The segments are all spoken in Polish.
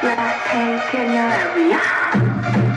But I can't get.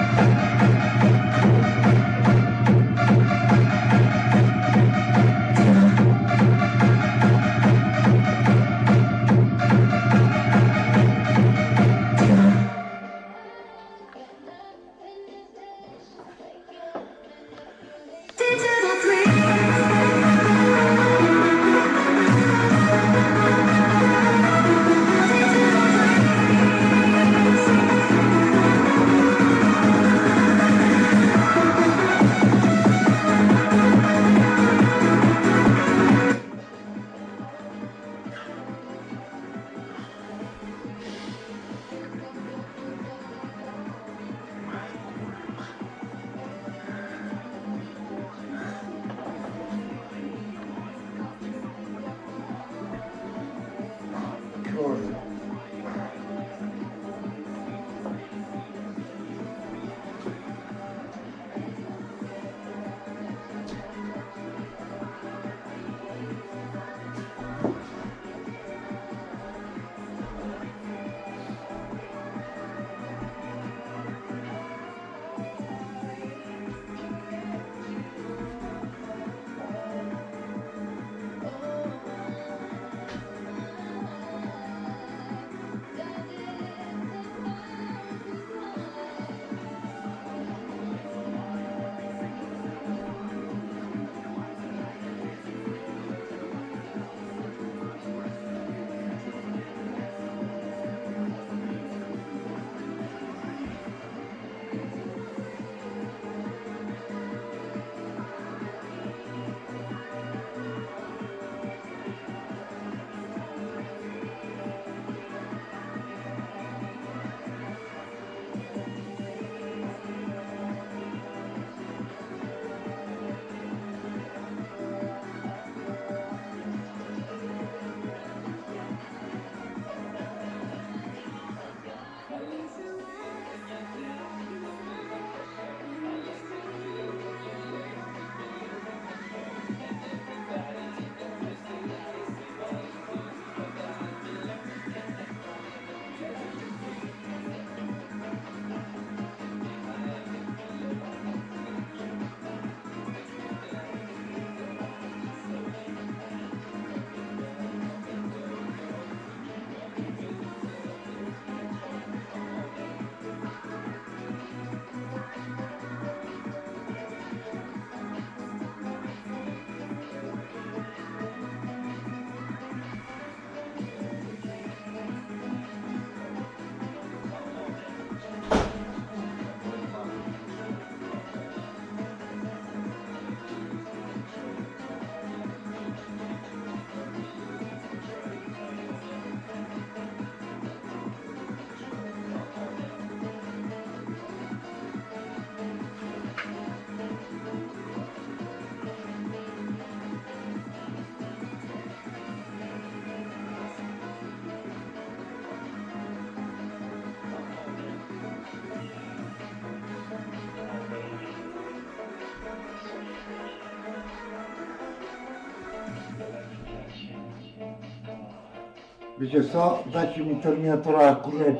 Wiecie co? Dajcie mi Terminatora, kurde.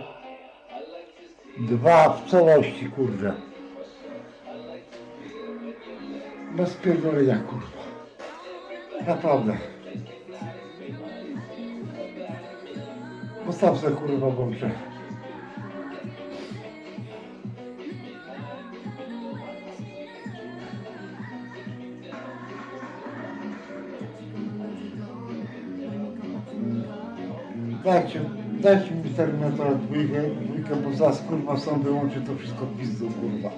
Dwa w całości, kurde. Bez pierdolenia, kurwa. Naprawdę. Postaw se, kurwa, włączę. Dajcie, dajcie mi Terminatora dwójkę, dwójkę, bo zaraz kurwa sam wyłączy to wszystko pizdu, kurwa.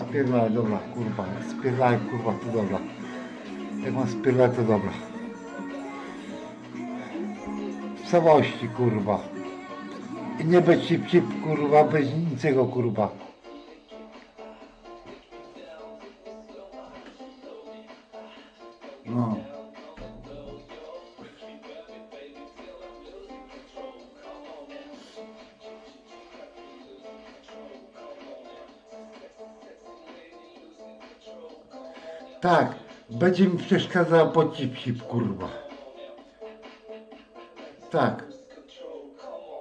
Spierdalaj, dobra, kurwa, spierdalaj, kurwa, to dobra. Jak mam spierdalać, to dobra. W całości, kurwa. I nie bez cip, cip, kurwa, bez niczego, kurwa. Tak, będzie mi przeszkadzał po cip kurwa. Tak.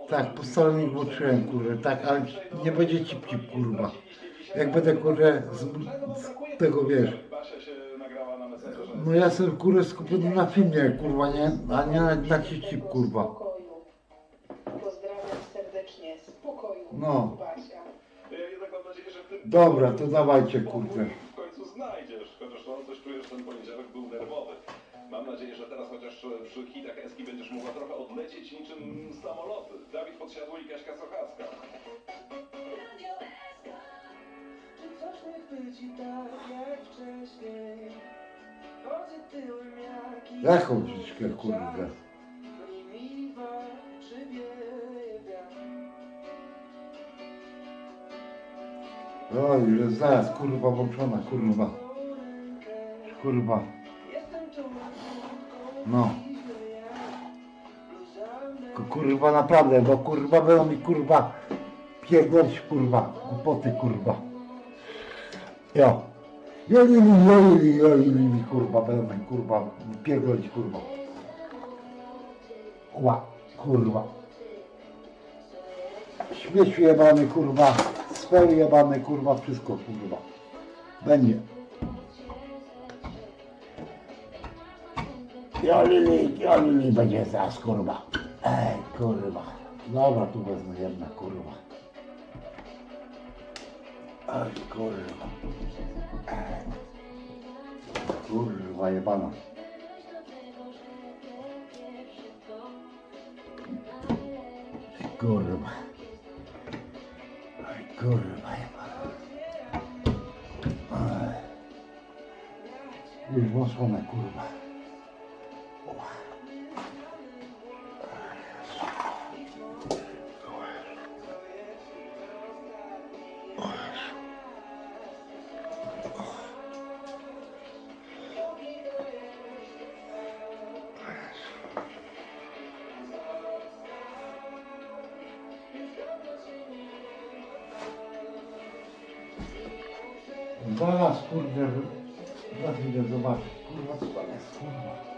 Tak, po stole włączyłem kurwa, tak, ale nie będzie cip kurwa. Jak będę kurwa z, z tego wiesz. No ja jestem kurwa skupiony na filmie kurwa, nie? A nie na, na cip kurwa. Spokoju. Pozdrawiam serdecznie. Spokoju. No. Dobra, to dawajcie kurde. w końcu chociaż no, coś czuję, że ten poniedziałek był nerwowy. Mam nadzieję, że teraz chociaż przy hitach Eski będziesz mogła trochę odlecieć niczym samoloty. Dawid Podsiadło i Kaśka Sochacka. Czy coś nie chwyci tak jak wcześniej? Chodzę tyłem jak i Jaką czy wieje wiatr? Oj, że zaraz kurwa włączona kurwa. Kurwa. No. Ku- Kurwa naprawdę, bo kurwa będą mi kurwa pierdolić kurwa, głupoty kurwa. Jo. Jolili, jolili, jolili mi kurwa, będą mi kurwa pierdolić kurwa. Ła, kurwa. Śmieciu jebany kurwa, sfery jebane kurwa, wszystko kurwa. Będzie. Jolili, jolili będzie zaraz kurwa. Ej, kurwa. Dobra, tu wezmę jedna kurwa. Ej, kurwa. Ej. Kurwa jebana. Kurwa. Ej, kurwa jebana. Ej. Już włosłone kurwa. Zaraz kurde, za chwilę zobaczyć. Kurwa, co tam jest, kurwa.